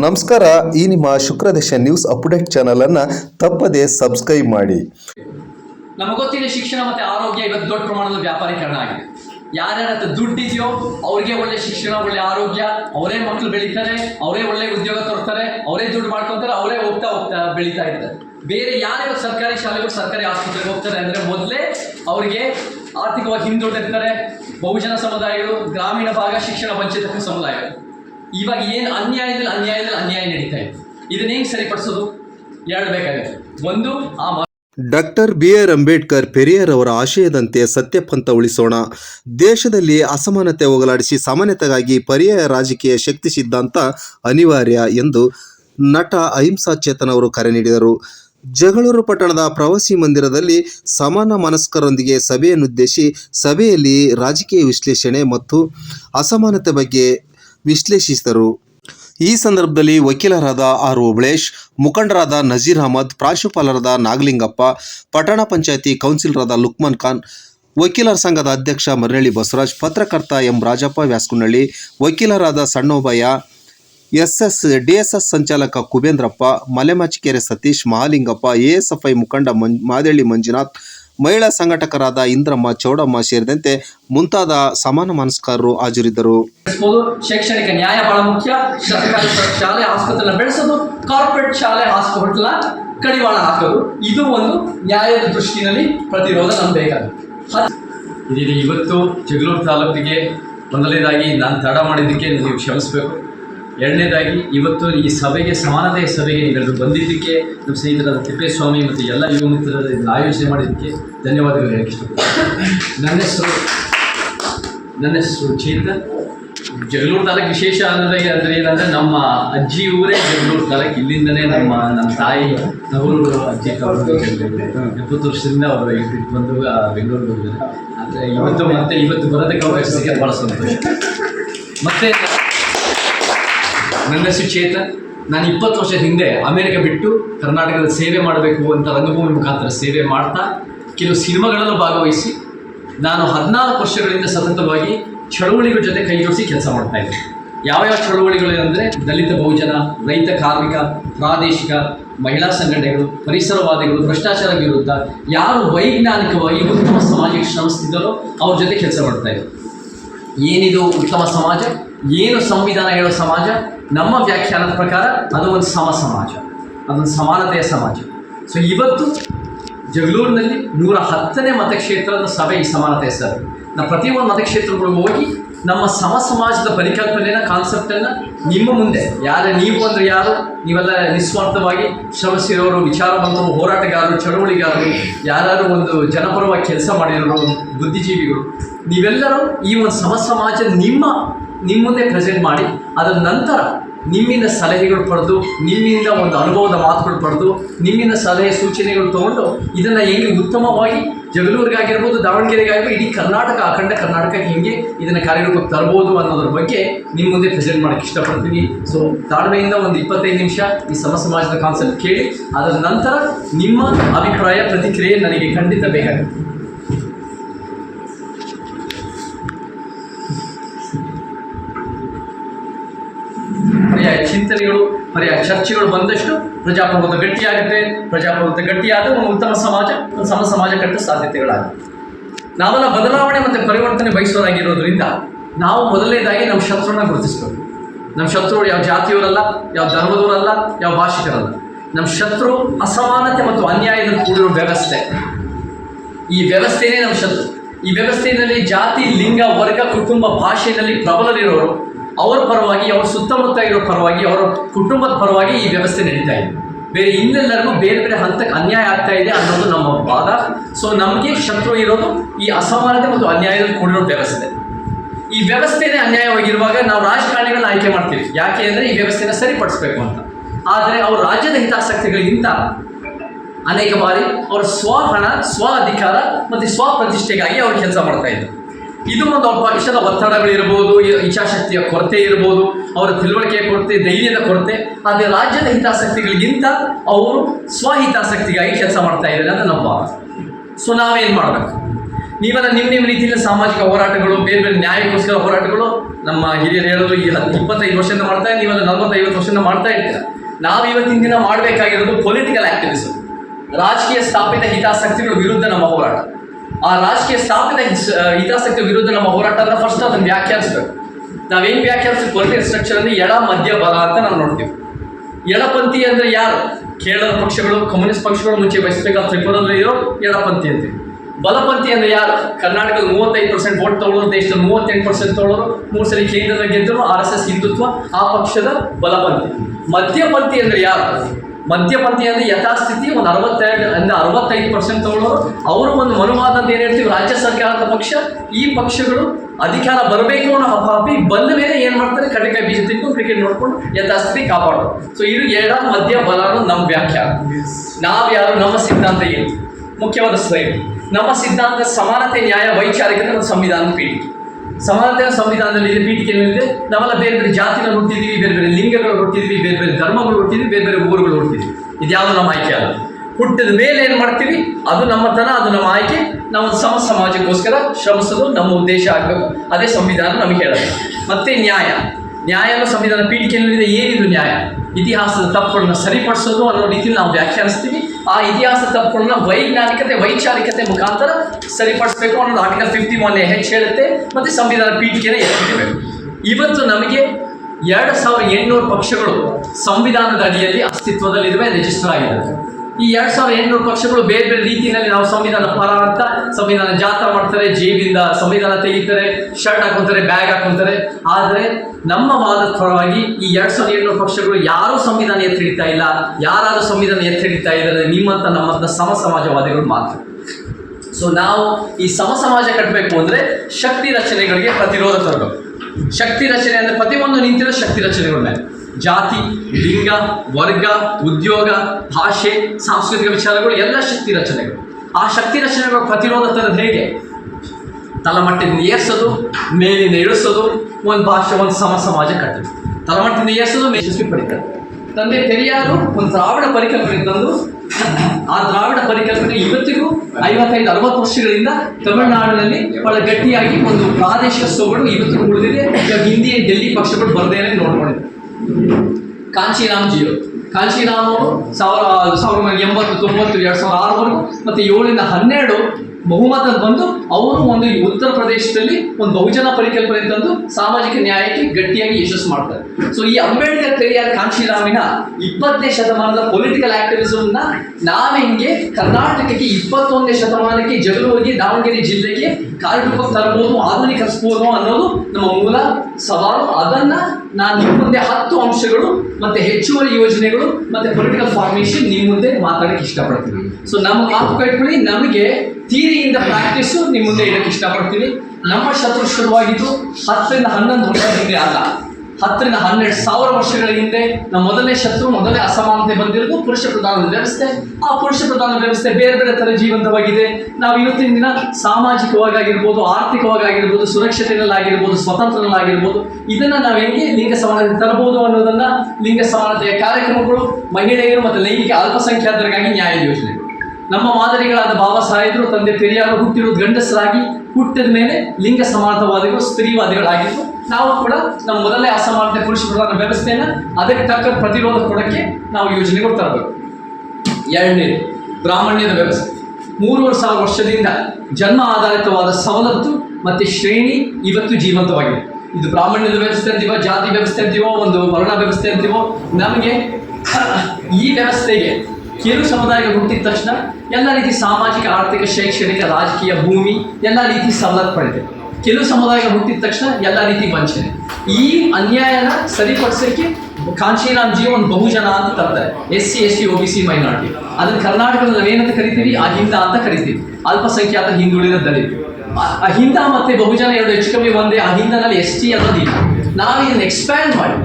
ನಮಸ್ಕಾರ, ಈ ನಿಮ್ಮ ಶುಕ್ರದೇಶ ನ್ಯೂಸ್ ಅಪ್ಡೇಟ್ ಚಾನಲ್ ಅನ್ನ ತಪ್ಪದೆ ಸಬ್ಸ್ಕ್ರೈಬ್ ಮಾಡಿ. ನಮಗೆ ಗೊತ್ತಿದೆ ಶಿಕ್ಷಣ ಮತ್ತೆ ಆರೋಗ್ಯ ಇವತ್ತು ದೊಡ್ಡ ಪ್ರಮಾಣದ ವ್ಯಾಪಾರೀಕರಣ ಆಗಿದೆ. ಯಾರ್ಯಾರ ಹತ್ರ ದುಡ್ಡಿದೆಯೋ ಅವ್ರಿಗೆ ಒಳ್ಳೆ ಶಿಕ್ಷಣ, ಒಳ್ಳೆ ಆರೋಗ್ಯ, ಅವರೇ ಮಕ್ಕಳು ಬೆಳೀತಾರೆ, ಅವರೇ ಒಳ್ಳೆ ಉದ್ಯೋಗ ತೋರ್ತಾರೆ ಅವರೇ ದುಡ್ಡು ಮಾಡ್ಕೊತಾರೆ, ಅವರೇ ಹೋಗ್ತಾ ಹೋಗ್ತಾ ಬೆಳೀತಾ ಇರ್ತಾರೆ ಬೇರೆ ಯಾರು ಸರ್ಕಾರಿ ಶಾಲೆಗಳು ಸರ್ಕಾರಿ ಆಸ್ಪತ್ರೆಗೆ ಹೋಗ್ತಾರೆ ಅಂದರೆ ಮೊದಲೇ ಅವರಿಗೆ ಆರ್ಥಿಕವಾಗಿ ಹಿಂದುಳಿದಿರ್ತಾರೆ. ಬಹುಜನ ಸಮುದಾಯಗಳು ಗ್ರಾಮೀಣ ಭಾಗ ಶಿಕ್ಷಣ ವಂಚಿತ ಸಮುದಾಯಗಳು. ಇವಾಗ ಏನು ಅನ್ಯಾಯದಲ್ಲಿ ಅನ್ಯಾಯದಲ್ಲಿ ಅನ್ಯಾಯ ನಡೀತಾ ಇತ್ತು ಇದನ್ನ ಹೆಂಗೆ ಸರಿಪಡಿಸೋದು? ಎರಡು ಒಂದು, ಆ doctor B R Ambedkar Periyar ಅವರ ಆಶಯದಂತೆ ಸತ್ಯಪಂಥ ಉಳಿಸೋಣ. ದೇಶದಲ್ಲಿ ಅಸಮಾನತೆ ಹೋಗಲಾಡಿಸಿ ಸಮಾನತೆಗಾಗಿ ಪರ್ಯಾಯ ರಾಜಕೀಯ ಶಕ್ತಿ ಸಿದ್ಧಾಂತ ಅನಿವಾರ್ಯ ಎಂದು ನಟ ಅಹಿಂಸಾ ಚೇತನ್ ಅವರು ಕರೆ ನೀಡಿದರು. ಜಗಳೂರು ಪಟ್ಟಣದ ಪ್ರವಾಸಿ ಮಂದಿರದಲ್ಲಿ ಸಮಾನ ಮನಸ್ಕರೊಂದಿಗೆ ಸಭೆಯನ್ನುದ್ದೇಶಿ ಸಭೆಯಲ್ಲಿ ರಾಜಕೀಯ ವಿಶ್ಲೇಷಣೆ ಮತ್ತು ಅಸಮಾನತೆ ಬಗ್ಗೆ ವಿಶ್ಲೇಷಿಸಿದರು. ಈ ಸಂದರ್ಭದಲ್ಲಿ ವಕೀಲರಾದ ಆರ್ ಓಬಳೇಶ್ ಮುಖಂಡರಾದ ನಜೀರ್ ಅಹಮದ್, ಪ್ರಾಂಶುಪಾಲರಾದ ನಾಗಲಿಂಗಪ್ಪ, ಪಟ್ಟಣ ಪಂಚಾಯತಿ ಕೌನ್ಸಿಲರಾದ ಲುಕ್ಮಾನ್ ಖಾನ್, ವಕೀಲರ ಸಂಘದ ಅಧ್ಯಕ್ಷ ಮರಳಿ ಬಸವರಾಜ್, ಪತ್ರಕರ್ತ ಎಂ ರಾಜಪ್ಪ ವ್ಯಾಸ್ಕುನಳ್ಳಿ ವಕೀಲರಾದ ಸಣ್ಣೋಬಯ್ಯ ಎಸ್ ಎಸ್ ಡಿಎಸ್ಎಸ್ ಸಂಚಾಲಕ ಕುಬೇಂದ್ರಪ್ಪ, ಮಲೆಮಚಿಕೆರೆ ಸತೀಶ್, ಮಹಾಲಿಂಗಪ್ಪ ಎಎಸ್ಎಫ್ಐ ಮುಖಂಡ ಮಂ ಮಾದೇಳಿ ಮಂಜುನಾಥ್ ಮಹಿಳಾ ಸಂಘಟಕರಾದ ಇಂದ್ರಮ್ಮ ಚೌಡಮ್ಮ ಸೇರಿದಂತೆ ಮುಂತಾದ ಸಮಾನ ಮನಸ್ಕಾರರು ಹಾಜರಿದ್ದರು. ಶೈಕ್ಷಣಿಕ ನ್ಯಾಯ ಬಹಳ ಮುಖ್ಯ. ಸರ್ಕಾರಿ ಶಾಲೆ ಆಸ್ಪತ್ರೆ ಬೆಳೆಸೋದು ಕಾರ್ಪೊರೇಟ್ ಶಾಲೆ ಹಾಸ್ಪಿಟಲ್ ಕಡಿವಾಣ ಹಾಕೋದು. ಇದು ಒಂದು ನ್ಯಾಯದ ದೃಷ್ಟಿನಲ್ಲಿ ಪ್ರತಿರೋಧ ನಮ್ಗೆ ಬೇಕಾಗುತ್ತೆ ಇವತ್ತು ಜಗಳೂರು ತಾಲೂಕಿಗೆ ಮೊದಲನೇದಾಗಿ ನಾನು ತಡ ಮಾಡಿದ್ದಕ್ಕೆ ನೀವು ಕ್ಷಮಿಸಬೇಕು. ಎರಡನೇದಾಗಿ, ಇವತ್ತು ಈ ಸಭೆಗೆ, ಸಮಾನತೆಯ ಸಭೆಗೆ ನೀವೆಲ್ಲರೂ ಬಂದಿದ್ದಕ್ಕೆ ನಮ್ಮ ಸ್ನೇಹಿತರಾದ ತಿಪ್ಪೇಸ್ವಾಮಿ ಮತ್ತು ಎಲ್ಲ ಯುವ ಆಯೋಜನೆ ಮಾಡಿದ್ದಕ್ಕೆ ಧನ್ಯವಾದಗಳು ಹೇಳಕ್ಕೆ ಇಷ್ಟಪಡ್ತೀನಿ. ನನ್ನ ಹೆಸರು ನನ್ನ ಹೆಸರು ಚೇತನ್. ಜಗಳೂರು ತಾಲೂಕು ವಿಶೇಷ ಅಂದರೆ ಅಂದರೆ ಏನಂದರೆ ನಮ್ಮ ಅಜ್ಜಿ ಊರೇ ಜಗಳೂರು ತಾಲೂಕು. ಇಲ್ಲಿಂದನೇ ನಮ್ಮ ನಮ್ಮ ತಾಯಿ ನವರು ಅಜ್ಜಿ ಎಪ್ಪತ್ತು ವರ್ಷದಿಂದ ಅವರು ಇಲ್ಲಿ ಬಂದು ಬೆಂಗಳೂರಿಗೆ ಹೋಗಿದ್ದಾರೆ ಆದರೆ ಇವತ್ತು ಮತ್ತೆ, ಇವತ್ತು ಬರೋದಕ್ಕೆ ಅವಕಾಶ ಸಿಗೋದು ಭಾಳ ಸಂತೋಷ. ಮತ್ತೆ ನನ್ನ ಹೆಸರು ಚೇತನ್. ನಾನು ಇಪ್ಪತ್ತು ವರ್ಷ ಹಿಂದೆ ಅಮೆರಿಕ ಬಿಟ್ಟು ಕರ್ನಾಟಕದ ಸೇವೆ ಮಾಡಬೇಕು ಅಂತ ರಂಗಭೂಮಿ ಮುಖಾಂತರ ಸೇವೆ ಮಾಡ್ತಾ ಕೆಲವು ಸಿನಿಮಾಗಳಲ್ಲೂ ಭಾಗವಹಿಸಿ ನಾನು ಹದಿನಾಲ್ಕು ವರ್ಷಗಳಿಂದ ಸತತವಾಗಿ ಚಳುವಳಿಗಳ ಜೊತೆ ಕೈ ಜೋಡಿಸಿ ಕೆಲಸ ಮಾಡ್ತಾ ಇದ್ದೆ. ಯಾವ ಚಳುವಳಿಗಳು ಅಂದರೆ ದಲಿತ ಬಹುಜನ, ರೈತ ಕಾರ್ಮಿಕ, ಪ್ರಾದೇಶಿಕ, ಮಹಿಳಾ ಸಂಘಟನೆಗಳು, ಪರಿಸರವಾದಿಗಳು, ಭ್ರಷ್ಟಾಚಾರ ವಿರುದ್ಧ ಯಾರು ವೈಜ್ಞಾನಿಕವಾಗಿ ಉತ್ತಮ ಸಮಾಜಕ್ಕೆ ಶ್ರಮಿಸ್ತಿದ್ದಾರೋ ಅವ್ರ ಜೊತೆ ಕೆಲಸ ಮಾಡ್ತಾ ಇದ್ದೆ. ಏನಿದು ಉತ್ತಮ ಸಮಾಜ? ಏನು ಸಂವಿಧಾನ ಹೇಳೋ ಸಮಾಜ? ನಮ್ಮ ವ್ಯಾಖ್ಯಾನದ ಪ್ರಕಾರ ಅದು ಒಂದು ಸಮ ಸಮಾಜ, ಅದೊಂದು ಸಮಾನತೆಯ ಸಮಾಜ. ಸೊ ಇವತ್ತು ಜಗಳೂರಿನಲ್ಲಿ ನೂರ ಹತ್ತನೇ ಮತಕ್ಷೇತ್ರದ ಸಭೆ ಈ ಸಮಾನತೆಯ ಸಭೆ. ನಾವು ಪ್ರತಿಯೊಂದು ಮತಕ್ಷೇತ್ರಗಳಿಗೆ ಹೋಗಿ ನಮ್ಮ ಸಮ ಸಮಾಜದ ಪರಿಕಲ್ಪನೆಯ ಕಾನ್ಸೆಪ್ಟನ್ನು ನಿಮ್ಮ ಮುಂದೆ, ಯಾರು ನೀವು ಅಂದರೆ ಯಾರು, ನೀವೆಲ್ಲ ನಿಸ್ವಾರ್ಥವಾಗಿ ಶ್ರಮಿಸಿರೋರು, ವಿಚಾರವಂತರು, ಹೋರಾಟಗಾರರು, ಚಳವಳಿಗಾರರು ಯಾರು ಒಂದು ಜನಪರವಾಗಿ ಕೆಲಸ ಮಾಡಿರೋರು ಬುದ್ಧಿಜೀವಿಗಳು, ನೀವೆಲ್ಲರೂ ಈ ಒಂದು ಸಮ ಸಮಾಜ ನಿಮ್ಮ ನಿಮ್ಮ ಮುಂದೆ ಪ್ರೆಸೆಂಟ್ ಮಾಡಿ, ಅದರ ನಂತರ ನಿಮ್ಮಿಂದ ಸಲಹೆಗಳು ಪಡೆದು, ನಿಮ್ಮಿಂದ ಒಂದು ಅನುಭವದ ಮಾತುಗಳು ಪಡೆದು, ನಿಮ್ಮಿಂದ ಸಲಹೆ ಸೂಚನೆಗಳು ತಗೊಂಡು ಇದನ್ನು ಹೆಂಗೆ ಉತ್ತಮವಾಗಿ ಜಗಳೂರಿಗಾಗಿರ್ಬೋದು, ದಾವಣಗೆರೆಗಾಗಿರ್ಬೋದು, ಇಡೀ ಕರ್ನಾಟಕ, ಅಖಂಡ ಕರ್ನಾಟಕಕ್ಕೆ ಹೆಂಗೆ ಇದನ್ನು ಕಾರ್ಯರೂಪಕ್ಕೆ ತರ್ಬೋದು ಅನ್ನೋದ್ರ ಬಗ್ಗೆ ನಿಮ್ಮ ಮುಂದೆ ಪ್ರೆಸೆಂಟ್ ಮಾಡೋಕ್ಕೆ ಇಷ್ಟಪಡ್ತೀನಿ. ಸೊ ತಾಳ್ಮೆಯಿಂದ ಒಂದು ಇಪ್ಪತ್ತೈದು ನಿಮಿಷ ಈ ಸಮ ಸಮಾಜದ ಕಾನ್ಸೆಪ್ಟ್ ಕೇಳಿ, ಅದರ ನಂತರ ನಿಮ್ಮ ಅಭಿಪ್ರಾಯ, ಪ್ರತಿಕ್ರಿಯೆ ನನಗೆ ಖಂಡಿತ ಬೇಕಾಗುತ್ತೆ. ಚಿಂತನೆಗಳು ಪರ್ಯಾಯ ಚರ್ಚೆಗಳು ಬಂದಷ್ಟು ಪ್ರಜಾಪ್ರಭುತ್ವ ಗಟ್ಟಿಯಾಗುತ್ತೆ. ಪ್ರಜಾಪ್ರಭುತ್ವ ಗಟ್ಟಿಯಾದ ಒಂದು ಉತ್ತಮ ಸಮಾಜ, ಒಂದು ಸಮ ಸಮಾಜ ಕಟ್ಟ ಸಾಧ್ಯತೆಗಳಾಗುತ್ತೆ. ನಾವೆಲ್ಲ ಬದಲಾವಣೆ ಮತ್ತು ಪರಿವರ್ತನೆ ಬಯಸೋದಾಗಿರೋದ್ರಿಂದ ನಾವು ಮೊದಲನೇದಾಗಿ ನಮ್ಮ ಶತ್ರುನ ಗುರುತಿಸ್ಬೇಕು. ನಮ್ಮ ಶತ್ರುಗಳು ಯಾವ ಜಾತಿಯವರಲ್ಲ, ಯಾವ ಧರ್ಮದವರಲ್ಲ, ಯಾವ ಭಾಷಿಕರಲ್ಲ. ನಮ್ಮ ಶತ್ರು ಅಸಮಾನತೆ ಮತ್ತು ಅನ್ಯಾಯದ ಕೂಡಿರೋ ವ್ಯವಸ್ಥೆ. ಈ ವ್ಯವಸ್ಥೆನೇ ನಮ್ಮ ಶತ್ರು. ಈ ವ್ಯವಸ್ಥೆಯಲ್ಲಿ ಜಾತಿ, ಲಿಂಗ, ವರ್ಗ, ಕುಟುಂಬ, ಭಾಷೆಯಲ್ಲಿ ಪ್ರಬಲರಿರೋರು ಅವರ ಪರವಾಗಿ, ಅವ್ರ ಸುತ್ತಮುತ್ತ ಇರೋ ಪರವಾಗಿ, ಅವರ ಕುಟುಂಬದ ಪರವಾಗಿ ಈ ವ್ಯವಸ್ಥೆ ನಡೀತಾ ಇದೆ. ಬೇರೆ ಇನ್ನೆಲ್ಲರಿಗೂ ಬೇರೆ ಬೇರೆ ಹಂತಕ್ಕೆ ಅನ್ಯಾಯ ಆಗ್ತಾ ಇದೆ ಅನ್ನೋದು ನಮ್ಮ ವಾದ. ಸೊ ನಮಗೆ ಶತ್ರು ಇರೋದು ಈ ಅಸಮಾನತೆ ಮತ್ತು ಅನ್ಯಾಯದಲ್ಲಿ ಕೂಡಿರೋ ವ್ಯವಸ್ಥೆ. ಈ ವ್ಯವಸ್ಥೆನೇ ಅನ್ಯಾಯವಾಗಿರುವಾಗ ನಾವು ರಾಜಕಾರಣಿಗಳನ್ನ ಆಯ್ಕೆ ಮಾಡ್ತೀವಿ. ಯಾಕೆ ಅಂದರೆ ಈ ವ್ಯವಸ್ಥೆನ ಸರಿಪಡಿಸ್ಬೇಕು ಅಂತ. ಆದರೆ ಅವ್ರ ರಾಜ್ಯದ ಹಿತಾಸಕ್ತಿಗಳಿಗಿಂತ ಅನೇಕ ಬಾರಿ ಅವರ ಸ್ವ ಹಣ ಸ್ವ ಅಧಿಕಾರ ಮತ್ತು ಸ್ವ ಪ್ರತಿಷ್ಠೆಗಾಗಿ ಅವರು ಕೆಲಸ ಮಾಡ್ತಾ ಇದ್ದಾರೆ ಇದು ಒಂದು ಅಲ್ಪ ಪಕ್ಷದ ಒತ್ತಡಗಳಿರ್ಬೋದು ಇಚ್ಛಾಶಕ್ತಿಯ ಕೊರತೆ ಇರ್ಬೋದು, ಅವರ ತಿಳುವಳಿಕೆಯ ಕೊರತೆ, ಧೈರ್ಯದ ಕೊರತೆ, ಆದರೆ ರಾಜ್ಯದ ಹಿತಾಸಕ್ತಿಗಳಿಗಿಂತ ಅವರು ಸ್ವಹಿತಾಸಕ್ತಿಗಾಗಿ ಕೆಲಸ ಮಾಡ್ತಾ ಇದ್ದಾರೆ ಅಂತ ನಮ್ಮ ಸೊ ನಾವೇನು ಮಾಡಬೇಕು? ನೀವೆಲ್ಲ ನಿಮ್ಮ ನಿಮ್ಮ ರೀತಿಯಲ್ಲಿ ಸಾಮಾಜಿಕ ಹೋರಾಟಗಳು, ಬೇರೆ ಬೇರೆ ನ್ಯಾಯಕ್ಕೋಸ್ಕರ ಹೋರಾಟಗಳು ನಮ್ಮ ಹಿರಿಯರು ಹೇಳೋದು ಈ ಹತ್ತು, ಇಪ್ಪತ್ತೈದು ವರ್ಷದಿಂದ ಮಾಡ್ತಾ ನೀವೆಲ್ಲ ನಲವತ್ತೈವತ್ತು ವರ್ಷದಿಂದ ಮಾಡ್ತಾ ಇರ್ತೀರ? ನಾವು ಇವತ್ತಿನ ದಿನ ಮಾಡಬೇಕಾಗಿರೋದು ಪೊಲಿಟಿಕಲ್ ಆ್ಯಕ್ಟಿವಿಸಮ್ ರಾಜಕೀಯ ಸ್ಥಾಪಿತ ಹಿತಾಸಕ್ತಿಗಳ ವಿರುದ್ಧ ನಮ್ಮ ಹೋರಾಟ. ಆ ರಾಜಕೀಯ ಸ್ಥಾಪಿತ ಹಿತಾಸಕ್ತಿ ವಿರುದ್ಧ ನಮ್ಮ ಹೋರಾಟ ಅಂದ್ರೆ ಫಸ್ಟ್ ಅದನ್ನು ವ್ಯಾಖ್ಯಾನಿಸ್ಬೇಕು. ನಾವೇನು ವ್ಯಾಖ್ಯಾನಿಸ್ತೀವಿ? ಪೊಲಿಟಿಕಲ್ ಸ್ಟ್ರಕ್ಚರ್ ಅಂದ್ರೆ ಎಡ, ಮಧ್ಯ, ಬಲ ಅಂತ ನಾವು ನೋಡ್ತೀವಿ. ಎಡಪಂಥಿ ಅಂದ್ರೆ ಯಾರು? ಕೇರಳದ ಪಕ್ಷಗಳು ಕಮ್ಯುನಿಸ್ಟ್ ಪಕ್ಷಗಳು ಮುಂಚೆ ಬಯಸಬೇಕಾದ ತ್ರಿಪುರದಲ್ಲಿ ಇರೋ ಎಡಪಂಥಿ ಅಂತ. ಬಲಪಂಥಿ ಅಂದ್ರೆ ಯಾರು? ಕರ್ನಾಟಕದ ಮೂವತ್ತೈದು ಪರ್ಸೆಂಟ್ ವೋಟ್ ತಗೊಳ್ಳೋರು ದೇಶದ ಮೂವತ್ತೆಂಟು ಪರ್ಸೆಂಟ್ ತಗೊಳ್ಳೋರು ಮೂರು ಸರಿ ಕೇಂದ್ರದಲ್ಲಿ ಗೆದ್ದರು, ಆರ್ ಎಸ್ ಎಸ್ ಹಿಂದುತ್ವ, ಆ ಪಕ್ಷದ ಬಲಪಂಥಿ. ಮಧ್ಯಪಂಥಿ ಅಂದ್ರೆ ಯಾರು? ಮಧ್ಯಪಂಥಿ ಅಂದ್ರೆ ಯಥಾಸ್ಥಿತಿ ಒಂದು ಅರವತ್ತೆರಡು ಅಂದರೆ ಅರವತ್ತೈದು ಪರ್ಸೆಂಟ್ ತಗೊಳ್ಳೋರು, ಅವರು ಒಂದು ಮನುವಾದ ಅಂತ ಏನು ಹೇಳ್ತೀವಿ, ರಾಜ್ಯ ಸರ್ಕಾರದ ಪಕ್ಷ, ಈ ಪಕ್ಷಗಳು ಅಧಿಕಾರ ಬರಬೇಕು ಅನ್ನೋ ಹಬ್ಬಿ ಬಂದ ಮೇಲೆ ಏನು ಮಾಡ್ತಾರೆ? ಕಡೆಕಾಯಿ ಬೀಜ ತಿಂದು ಕ್ರಿಕೆಟ್ ನೋಡ್ಕೊಂಡು ಯಥಾಸ್ಥಿತಿ ಕಾಪಾಡೋದು ಸೊ ಇದು ಎಡ ಮಧ್ಯ ಬಲ ನಮ್ಮ ವ್ಯಾಖ್ಯಾನ ನಾವು ಯಾರು? ನಮ್ಮ ಸಿದ್ಧಾಂತ ಏನು? ಮುಖ್ಯವಾದ ಸ್ವಯಂ ನಮ್ಮ ಸಿದ್ಧಾಂತ ಸಮಾನತೆ ನ್ಯಾಯ, ವೈಚಾರಿಕತೆ ಮತ್ತು ಸಂವಿಧಾನ ಪೀಠಿಕೆ ಸಮಾನತೆ ಸಂವಿಧಾನದಲ್ಲಿ ಇದೆ ಪೀಠಿಕೆ ಏನಿದೆ ನಾವೆಲ್ಲ ಬೇರೆ ಬೇರೆ ಜಾತಿನ ಹುಟ್ಟಿದೀವಿ ಬೇರೆ ಬೇರೆ ಲಿಂಗಗಳು ಹುಟ್ಟಿದೀವಿ ಬೇರೆ ಬೇರೆ ಧರ್ಮಗಳು ಹುಟ್ಟಿದ್ವಿ ಬೇರೆ ಬೇರೆ ಊರುಗಳು ಹುಟ್ಟಿದ್ವಿ ಇದ್ಯಾವುದು ನಮ್ಮ ಆಯ್ಕೆ ಅಲ್ಲ. ಹುಟ್ಟಿದ ಮೇಲೆ ಏನು ಮಾಡ್ತೀವಿ? ಅದು ನಮ್ಮತನ ಅದು ನಮ್ಮ ಆಯ್ಕೆ. ನಾವು ಸಮ ಸಮಾಜಕ್ಕೋಸ್ಕರ ಶ್ರಮಿಸೋದು ನಮ್ಮ ಉದ್ದೇಶ ಆಗಬೇಕು. ಅದೇ ಸಂವಿಧಾನ ನಮಗೆ ಹೇಳೋದು ಮತ್ತೆ ನ್ಯಾಯ. ನ್ಯಾಯ ಅನ್ನೋ ಸಂವಿಧಾನ ಪೀಠಿಕೆಯಲ್ಲಿದೆ ಏನಿದು ನ್ಯಾಯ. ಇತಿಹಾಸದ ತಪ್ಪುಗಳನ್ನ ಸರಿಪಡಿಸೋದು ಅನ್ನೋ ರೀತಿಯಲ್ಲಿ ನಾವು ವ್ಯಾಖ್ಯಾನಿಸ್ತೀವಿ. ಆ ಇತಿಹಾಸದ ತಪ್ಪುಗಳನ್ನ ವೈಜ್ಞಾನಿಕತೆ, ವೈಚಾರಿಕತೆ ಮುಖಾಂತರ ಸರಿಪಡಿಸಬೇಕು ಅನ್ನೋದು ಆರ್ಟಿಕಲ್ ಫಿಫ್ಟಿ ಒನ್ ಹೆಚ್ಚು ಹೇಳುತ್ತೆ, ಮತ್ತು ಸಂವಿಧಾನ ಪೀಠಿಕೆಯನ್ನು ಎತ್ತಿಡಬೇಕು ಇವತ್ತು ನಮಗೆ ಎರಡು ಸಾವಿರದ ಎಂಟುನೂರು ಪಕ್ಷಗಳು ಸಂವಿಧಾನದ ಅಡಿಯಲ್ಲಿ ಅಸ್ತಿತ್ವದಲ್ಲಿರುವೆ ರಿಜಿಸ್ಟರ್ ಆಗಿದ್ದಾವೆ. ಈ ಎರಡು ಸಾವಿರದ ಎಂಟುನೂರು ಪಕ್ಷಗಳು ಬೇರೆ ಬೇರೆ ರೀತಿಯಲ್ಲಿ ನಾವು ಸಂವಿಧಾನ ಪರ ಅಂತ ಸಂವಿಧಾನ ಜಾಥಾ ಮಾಡ್ತಾರೆ, ಜೇಬಿಂದ ಸಂವಿಧಾನ ತೆಗಿತಾರೆ ಶರ್ಟ್ ಹಾಕೊಂತಾರೆ ಬ್ಯಾಗ್ ಹಾಕೊಂತಾರೆ. ಆದರೆ ನಮ್ಮ ವಾದದ ಪರವಾಗಿ ಈ ಎರಡು ಸಾವಿರದ ಎಂಟುನೂರು ಪಕ್ಷಗಳು ಯಾರೂ ಸಂವಿಧಾನ ಎತ್ತಿ ಹಿಡಿತಾ ಇಲ್ಲ, ಯಾರಾದರೂ ಸಂವಿಧಾನ ಎತ್ತಿ ಹಿಡಿತಾ ಇದ್ದಾರೆ ನಿಮ್ಮಂತ ನಮ್ಮಂತ ಸಮ ಸಮಾಜವಾದಿಗಳು ಮಾತ್ರ. ಸೊ ನಾವು ಈ ಸಮ ಸಮಾಜ ಕಟ್ಟಬೇಕು ಅಂದರೆ ಶಕ್ತಿ ರಚನೆಗಳಿಗೆ ಪ್ರತಿರೋಧ ತರಬೇಕು. ಶಕ್ತಿ ರಚನೆ ಅಂದರೆ ಪ್ರತಿಯೊಂದು ನಿಂತಿರೋ ಶಕ್ತಿ ರಚನೆಗಳ ಮೇಲೆ. ಜಾತಿ, ಲಿಂಗ, ವರ್ಗ, ಉದ್ಯೋಗ, ಭಾಷೆ, ಸಾಂಸ್ಕೃತಿಕ ವಿಚಾರಗಳು, ಎಲ್ಲ ಶಕ್ತಿ ರಚನೆಗಳು. ಆ ಶಕ್ತಿ ರಚನೆಗಳ ಪ್ರತಿರೋಧ ತರೋದು ಹೇಗೆ? ತಲಮಟ್ಟಿನ ಏರ್ಸೋದು ಮೇಲಿನ ಇಳಿಸೋದು, ಒಂದು ಭಾಷೆ, ಒಂದು ಸಮ ಸಮಾಜ ಕಟ್ಟೋದು ತಲಮಟ್ಟಿನ ಏರ್ಸೋದು ಯಶಸ್ವಿ ಪಡಿತಾರೆ. ತಂದೆ ಪೆರಿಯಾರು ಒಂದು ದ್ರಾವಿಡ ಪರಿಕಲ್ಪನೆ ತಂದು, ಆ ದ್ರಾವಿಡ ಪರಿಕಲ್ಪನೆ ಇವತ್ತಿಗೂ ಐವತ್ತೈದು, ಅರವತ್ತು ವರ್ಷಗಳಿಂದ ತಮಿಳುನಾಡಿನಲ್ಲಿ ಬಹಳ ಗಟ್ಟಿಯಾಗಿ ಒಂದು ಪ್ರಾದೇಶಿಕ ಸೋಗಳು ಇವತ್ತಿಗೂ ಉಳಿದಿದೆ. ಹಿಂದಿ ಡೆಲ್ಲಿ ಪಕ್ಷಗಳು ಬರದೇ ನೋಡ್ಕೊಂಡಿದೆ ಕಾಂಚಿರಾಮ್ ಅವರು ಸಾವಿರ ಸಾವಿರದ ಎಂಬತ್ತು ತೊಂಬತ್ತು ಎರಡು ಸಾವಿರದ ಆರವರೆಗೂ ಮತ್ತು ಏಳರಿಂದ ಹನ್ನೆರಡು ಬಹುಮತ ಬಂದು ಅವರು ಒಂದು ಉತ್ತರ ಪ್ರದೇಶದಲ್ಲಿ ಒಂದು ಬಹುಜನ ಪರಿಕಲ್ಪನೆ ತಂದು ಸಾಮಾಜಿಕ ನ್ಯಾಯಕ್ಕೆ ಗಟ್ಟಿಯಾಗಿ ಯಶಸ್ಸು ಮಾಡ್ತಾರೆ. ಸೊ ಈ ಅಂಬೇಡ್ಕರ್ ಪೆರಿಯಾರ್ ಕಾಂಶಿರಾಮಿನ ಇಪ್ಪತ್ತನೇ ಶತಮಾನದ ಪೊಲಿಟಿಕಲ್ ಆಕ್ಟಿವಿಸಮ್ನ ನಾವು ಹಿಂಗೆ ಕರ್ನಾಟಕಕ್ಕೆ ಇಪ್ಪತ್ತೊಂದನೇ ಶತಮಾನಕ್ಕೆ ಜಗಳೂರಿಗೆ, ದಾವಣಗೆರೆ ಜಿಲ್ಲೆಗೆ ಕಾರ್ಯರೂಪಕ್ಕೆ ತರಬಹುದು ಆಧುನೀಕರಿಸಬಹುದು ಅನ್ನೋದು ನಮ್ಮ ಮೂಲ ಸವಾಲು. ಅದನ್ನ ನಾನು ನಿಮ್ಮ ಮುಂದೆ ಹತ್ತು ಅಂಶಗಳು ಮತ್ತೆ ಹೆಚ್ಚುವರಿ ಯೋಜನೆಗಳು ಮತ್ತೆ ಪೊಲಿಟಿಕಲ್ ಫಾರ್ಮೇಶನ್ ನಿಮ್ಮ ಮುಂದೆ ಮಾತಾಡಕ್ಕೆ ಇಷ್ಟಪಡ್ತೀನಿ. ಸೊ ನಮ್ಮ ಮಾತು ಕಟ್ಕೊಳ್ಳಿ ನಮಗೆ ಥಿಯರಿಯಿಂದ ಪ್ರಾಕ್ಟೀಸು ನಿಮ್ಮ ಮುಂದೆ ಇಡಕ್ಕೆ ಇಷ್ಟಪಡ್ತೀನಿ. ನಮ್ಮ ಶತ್ರು ಶುರುವಾಗಿದ್ದು ಹತ್ತರಿಂದ ಹನ್ನೊಂದು ವರ್ಷ ಹಿಂದೆ ಅಲ್ಲ. ಹತ್ತರಿಂದ ಹನ್ನೆರಡು ಸಾವಿರ ವರ್ಷಗಳ ಹಿಂದೆ ನಮ್ಮ ಮೊದಲನೇ ಶತ್ರು, ಮೊದಲನೇ ಅಸಮಾನತೆ ಬಂದಿರೋದು ಪುರುಷ ಪ್ರಧಾನ ವ್ಯವಸ್ಥೆ. ಆ ಪುರುಷ ಪ್ರಧಾನ ವ್ಯವಸ್ಥೆ ಬೇರೆ ಬೇರೆ ಥರ ಜೀವಂತವಾಗಿದೆ. ನಾವು ಇವತ್ತಿನ ದಿನ ಸಾಮಾಜಿಕವಾಗಿ ಆಗಿರ್ಬೋದು, ಆರ್ಥಿಕವಾಗಿ ಆಗಿರ್ಬೋದು ಸುರಕ್ಷತೆಯಲ್ಲಾಗಿರ್ಬೋದು ಸ್ವತಂತ್ರನಲ್ಲಾಗಿರ್ಬೋದು ಇದನ್ನ ನಾವು ಹೆಂಗೆ ಲಿಂಗ ಸಮಾನತೆ ತರಬಹುದು ಅನ್ನೋದನ್ನ ಲಿಂಗ ಸಮಾನತೆಯ ಕಾರ್ಯಕ್ರಮಗಳು ಮಹಿಳೆಯರು ಮತ್ತು ಲೈಂಗಿಕ ಅಲ್ಪಸಂಖ್ಯಾತರಿಗಾಗಿ ನ್ಯಾಯ ಯೋಜನೆಗಳು. ನಮ್ಮ ಮಾದರಿಗಳಾದ ಬಾಬಾ ಸಾಹೇಬರು, ತಂದೆ ಪೆರಿಯಾರು ಹುಟ್ಟಿರೋದು ಗಂಡಸರಾಗಿ ಹುಟ್ಟಿದ ಮೇಲೆ ಲಿಂಗ ಸಮಾನತವಾದಿಗಳು, ಸ್ತ್ರೀವಾದಿಗಳಾಗಿದ್ದು, ನಾವು ಕೂಡ ನಮ್ಮ ಮೊದಲೇ ಅಸಮಾನತೆ ಪುರುಷ ಪ್ರಧಾನ ವ್ಯವಸ್ಥೆಯನ್ನು ಅದಕ್ಕೆ ತಕ್ಕ ಪ್ರತಿರೋಧ ಕೊಡೋಕ್ಕೆ ನಾವು ಯೋಜನೆಗಳು ತರಬೇಕು. ಎರಡನೇದು, ಬ್ರಾಹ್ಮಣ್ಯದ ವ್ಯವಸ್ಥೆ. ಮೂರುವರೆ ಸಾವಿರ ವರ್ಷದಿಂದ ಜನ್ಮ ಆಧಾರಿತವಾದ ಸವಲತ್ತು ಮತ್ತು ಶ್ರೇಣಿ ಇವತ್ತು ಜೀವಂತವಾಗಿದೆ. ಇದು ಬ್ರಾಹ್ಮಣ್ಯದ ವ್ಯವಸ್ಥೆ ಅಂತೀವೋ, ಜಾತಿ ವ್ಯವಸ್ಥೆ ಅಂತೀವೋ, ಒಂದು ವರ್ಣ ವ್ಯವಸ್ಥೆ ಅಂತೀವೋ, ನಮಗೆ ಈ ವ್ಯವಸ್ಥೆಗೆ ಕೆಲವು ಸಮುದಾಯ ಹುಟ್ಟಿದ ತಕ್ಷಣ ಎಲ್ಲ ರೀತಿ ಸಾಮಾಜಿಕ, ಆರ್ಥಿಕ, ಶೈಕ್ಷಣಿಕ, ರಾಜಕೀಯ ಭೂಮಿ, ಎಲ್ಲ ರೀತಿ ಸವಲತ್ತು ಪಡೆದಿದೆ ಕೆಲವು ಸಮುದಾಯ ಹುಟ್ಟಿದ ತಕ್ಷಣ ಎಲ್ಲ ರೀತಿ ವಂಚನೆ. ಈ ಅನ್ಯಾಯನ ಸರಿಪಡಿಸೋಕ್ಕೆ ಕಾಂಶಿರಾಮ್ಜಿ ಒಂದು ಬಹುಜನ ಅಂತ ತರ್ತಾರೆ. S C, S T O B C, minority. ಅದನ್ನ ಕರ್ನಾಟಕದಲ್ಲಿ ನಾವೇನಂತ ಕರಿತೀವಿ? ಅಹಿಂದ ಅಂತ ಕರಿತೀವಿ. ಅಲ್ಪಸಂಖ್ಯಾತ ಹಿಂದುಳಿದ ದಲಿತ. ಅಹಿಂದ ಮತ್ತೆ ಬಹುಜನ ಎರಡು ಹೆಚ್ಚು ಕಮ್ಮಿ ಒಂದೇ ಅಹಿಂದನಲ್ಲಿ ಎಸ್ ಟಿ ಅನ್ನೋದಿಲ್ಲ. ನಾವು ಇದನ್ನು ಎಕ್ಸ್ಪ್ಯಾಂಡ್ ಮಾಡಿ.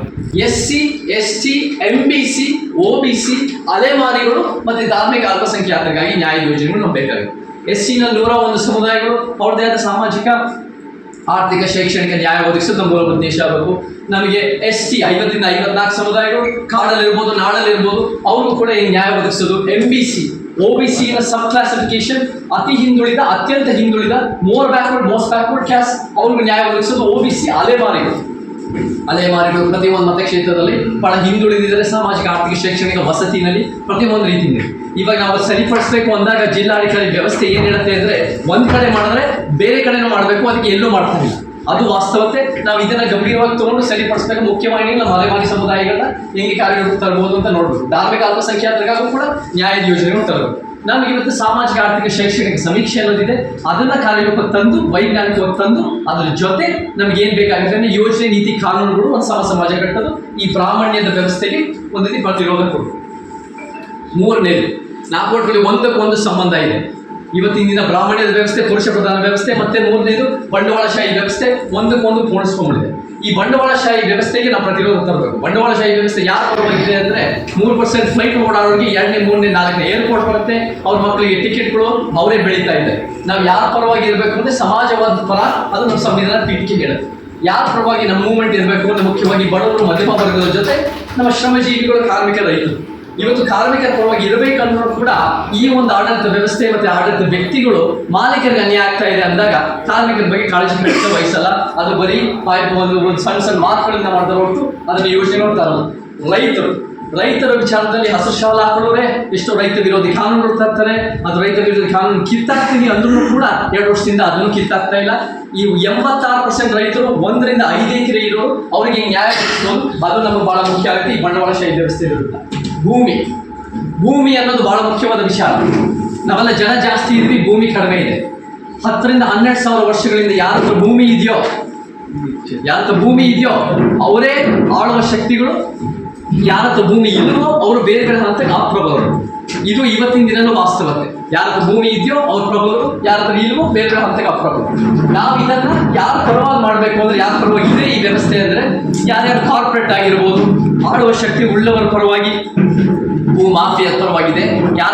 S C S T M B C O B C ಅಲೆಮಾರಿಗಳು ಮತ್ತು ಧಾರ್ಮಿಕ ಅಲ್ಪಸಂಖ್ಯಾತರಿಗಾಗಿ ನ್ಯಾಯ ಯೋಜನೆಗಳು ಬೇಕಾಗುತ್ತೆ ಎಸ್ ಸಿನಲ್ಲಿ ನೂರ ಒಂದು ಸಮುದಾಯಗಳು ಅವ್ರದ್ದೇ ಆದ ಸಾಮಾಜಿಕ, ಆರ್ಥಿಕ, ಶೈಕ್ಷಣಿಕ ನ್ಯಾಯ ಒದಗಿಸೋದು ನಮ್ಮ ಮೂಲಭೂತ ಉದ್ದೇಶ ಆಗಬೇಕು. ನಮಗೆ ಎಸ್ ಟಿ ಐವತ್ತರಿಂದ ಐವತ್ನಾಲ್ಕು ಸಮುದಾಯಗಳು, ಕಾಡಲ್ಲಿರ್ಬೋದು, ನಾಡಲ್ಲಿರ್ಬೋದು ಅವ್ರಿಗೂ ಕೂಡ ಈ ನ್ಯಾಯ ಒದಗಿಸೋದು. M B C O B ಸಿನ ಸಬ್ ಕ್ಲಾಸಿಫಿಕೇಶನ್ ಅತಿ ಹಿಂದುಳಿದ, ಅತ್ಯಂತ ಹಿಂದುಳಿದ, more backward, most backward caste ಅವ್ರಿಗೆ ನ್ಯಾಯ ಒದಗಿಸೋದು ಒ ಬಿ ಸಿ ಅಲೆಮಾರಿಗಳು ಅಲೆಮಾರಿಗಳು ಪ್ರತಿಯೊಂದು ಮತಕ್ಷೇತ್ರದಲ್ಲಿ ಬಹಳ ಹಿಂದುಳಿದಿದ್ರೆ ಸಾಮಾಜಿಕ, ಆರ್ಥಿಕ, ಶೈಕ್ಷಣಿಕ ವಸತಿನಲ್ಲಿ ಪ್ರತಿಯೊಂದು ರೀತಿಯಲ್ಲಿ. ಇವಾಗ ನಾವು ಸರಿಪಡಿಸಬೇಕು ಅಂದಾಗ ಜಿಲ್ಲಾಧಿಕಾರಿ ವ್ಯವಸ್ಥೆ ಏನಿರುತ್ತೆ ಅಂದ್ರೆ ಒಂದ್ ಕಡೆ ಮಾಡಿದ್ರೆ ಬೇರೆ ಕಡೆನೂ ಮಾಡಬೇಕು, ಅದಕ್ಕೆ ಎಲ್ಲೂ ಮಾಡ್ತಾ ಇಲ್ಲ. ಅದು ವಾಸ್ತವತೆ. ನಾವು ಇದನ್ನ ಗಂಭೀರವಾಗಿ ತಗೊಂಡು ಸರಿಪಡಿಸಬೇಕು ಮುಖ್ಯವಾಗಿ ನಮ್ಮ ಅಲೆಮಾರಿ ಸಮುದಾಯಗಳನ್ನ ಹೆಂಗೆ ಕಾರ್ಯರೂಪಕ್ಕೆ ತರಬಹುದು ಅಂತ ನೋಡ್ಬೇಕು. ಧಾರ್ಮಿಕ ಅಲ್ಪಸಂಖ್ಯಾತರಿಗಾಗೂ ಕೂಡ ನ್ಯಾಯದ ಯೋಜನೆಗಳು ತರಬೇಕು. ನಮ್ಗೆ ಇವತ್ತು ಸಾಮಾಜಿಕ ಆರ್ಥಿಕ ಶೈಕ್ಷಣಿಕ ಸಮೀಕ್ಷೆ ಅನ್ನೋದಿದೆ. ಅದನ್ನ ಕಾರ್ಯರೂಪಕ್ಕೆ ತಂದು ವೈಜ್ಞಾನಿಕವಾಗಿ ತಂದು, ಅದ್ರ ಜೊತೆ ನಮ್ಗೆ ಏನ್ ಬೇಕಾಗುತ್ತೆ ಯೋಜನೆ, ನೀತಿ, ಕಾನೂನುಗಳು ಒಂದು ಸಮ ಸಮಾಜ ಕಟ್ಟೋದು. ಈ ಪ್ರಾಮಾಣ್ಯದ ವ್ಯವಸ್ಥೆಗೆ ಒಂದು ರೀತಿ ಪ್ರತಿರೋಧ ಕೊಡು ಮೂರನೇದು ನಾಲ್ಕು ಒಂದಕ್ಕೊಂದು ಸಂಬಂಧ ಇದೆ. ಇವತ್ತಿನ ದಿನ ಬ್ರಾಹ್ಮಣ್ಯದ ವ್ಯವಸ್ಥೆ, ಪುರುಷ ಪ್ರಧಾನ ವ್ಯವಸ್ಥೆ, ಮತ್ತೆ ಮೂರನೇದು ಬಂಡವಾಳಶಾಹಿ ವ್ಯವಸ್ಥೆ, ಒಂದಕ್ಕೊಂದು ಪೂರ್ಣಿಸ್ಕೊಂಡ್ಬಿಟ್ಟಿದೆ ಈ ಬಂಡವಾಳಶಾಹಿ ವ್ಯವಸ್ಥೆಗೆ ನಾವು ಪ್ರತಿರೋಧ ತರಬೇಕು. ಬಂಡವಾಳಶಾಹಿ ವ್ಯವಸ್ಥೆ ಯಾರ ಪರವಾಗಿದೆ ಅಂದ್ರೆ ಮೂರು ಪರ್ಸೆಂಟ್ ಫ್ಲೈಟ್ ಓಡಾಡೋರಿಗೆ ಎರಡನೇ, ಮೂರನೇ, ನಾಲ್ಕನೇ ಏರ್ಪೋರ್ಟ್ ಬರುತ್ತೆ. ಅವ್ರ ಮಕ್ಕಳಿಗೆ ಟಿಕೆಟ್ಗಳು ಅವರೇ ಬೆಳೀತಾ ಇದೆ ನಾವು ಯಾರ ಪರವಾಗಿ ಇರಬೇಕು ಅಂದ್ರೆ ಸಮಾಜವಾದ ಪರ ಅದು ನಮ್ಮ ಸಂವಿಧಾನ ಪೀಠಿಕೆ ಹೇಳುತ್ತೆ. ಯಾರ ಪರವಾಗಿ ನಮ್ಮ ಮೂವ್ಮೆಂಟ್ ಇರಬೇಕು ಅಂದ್ರೆ ಮುಖ್ಯವಾಗಿ ಬಡವರು, ಮಧ್ಯಮ ವರ್ಗದ ಜೊತೆ ನಮ್ಮ ಶ್ರಮಜೀವಿಗಳು, ಕಾರ್ಮಿಕ ರೈತರು. ಇವತ್ತು ಕಾರ್ಮಿಕತ್ವವಾಗಿ ಇರಬೇಕನ್ನೋ ಕೂಡ ಈ ಒಂದು ಆಡಳಿತ ವ್ಯವಸ್ಥೆ ಮತ್ತೆ ಆಡಳಿತ ವ್ಯಕ್ತಿಗಳು ಮಾಲೀಕರಿಗೆ ಅನ್ಯಾಯ ಆಗ್ತಾ ಇದೆ ಅಂದಾಗ ಕಾರ್ಮಿಕರ ಬಗ್ಗೆ ಕಾಳಜಿ ಖಂಡಿತ ವಹಿಸಲ್ಲ. ಅದು ಬರೀ ಒಂದು ಒಂದು ಸಣ್ಣ ಸಣ್ಣ ಮಾತುಗಳಿಂದ ಮಾಡಿದ್ರೆ ಹೊರತು ಅದನ್ನು ಯೋಜನೆ ತರಲ್ಲ ರೈತರು, ರೈತರ ವಿಚಾರದಲ್ಲಿ ಹಸು ಶಾಲ ಹಾಕೊಳ್ಳೋರೆ, ಎಷ್ಟೋ ರೈತ ವಿರೋಧಿ ಕಾನೂನು ತರ್ತಾರೆ. ಅದು ರೈತ ವಿರೋಧಿ ಕಾನೂನು ಕಿತ್ತಾಕ್ತೀನಿ ಅಂದ್ರೂ ಕೂಡ ಎರಡು ವರ್ಷದಿಂದ ಅದನ್ನು ಕಿತ್ತಾಗ್ತಾ ಇಲ್ಲ. ಈ ಎಂಬತ್ತಾರು ಪರ್ಸೆಂಟ್ ರೈತರು ಒಂದರಿಂದ ಐದು ಎಕರೆ ಇರೋರು, ಅವರಿಗೆ ನ್ಯಾಯ ಅದು ನಮಗೆ ಬಹಳ ಮುಖ್ಯ ಆಗುತ್ತೆ. ಈ ಬಂಡವಾಳಶಾಹಿ ವ್ಯವಸ್ಥೆ ಇರುತ್ತೆ ಭೂಮಿ. ಭೂಮಿ ಅನ್ನೋದು ಬಹಳ ಮುಖ್ಯವಾದ ವಿಚಾರ ನಾವೆಲ್ಲ ಜನ ಜಾಸ್ತಿ ಇದ್ವಿ, ಭೂಮಿ ಕಡಿಮೆ ಇದೆ. ಹತ್ತರಿಂದ ಹನ್ನೆರಡು ಸಾವಿರ ವರ್ಷಗಳಿಂದ ಯಾರತ್ರ ಭೂಮಿ ಇದೆಯೋ, ಯಾರತ್ರ ಭೂಮಿ ಇದೆಯೋ, ಅವರೇ ಆಳುವ ಶಕ್ತಿಗಳು ಯಾರತ್ರ ಭೂಮಿ ಇಲ್ಲವೋ ಅವರು ಬೇರೆ ಬೇರೆ ಹಂತಕ್ಕೆ ಪ್ರಬಲ ಇದು ಇವತ್ತಿನ ದಿನನೂ ವಾಸ್ತವತೆ. ಯಾರ ಭೂಮಿ ಇದೆಯೋ ಅವ್ರ ಪ್ರಬಲರು ಯಾರ ಹತ್ರ ಇಲ್ವೋ ಬೇರೆ ಹಂತಕ್ಕೆ ಅಪ್ರಬಲರು ನಾವು ಇದನ್ನ ಯಾರ ಪರವಾಗಿ ಮಾಡಬೇಕು ಅಂದ್ರೆ ಯಾರ ಪರವಾಗಿ ಇದೆ ಈ ವ್ಯವಸ್ಥೆ ಅಂದ್ರೆ ಯಾರ್ಯಾರು ಕಾರ್ಪೊರೇಟ್ ಆಗಿರ್ಬೋದು, ಆಳುವ ಶಕ್ತಿ ಉಳ್ಳವರ ಪರವಾಗಿ, ಭೂ ಮಾಫಿಯ ಪರವಾಗಿದೆ, ಯಾರ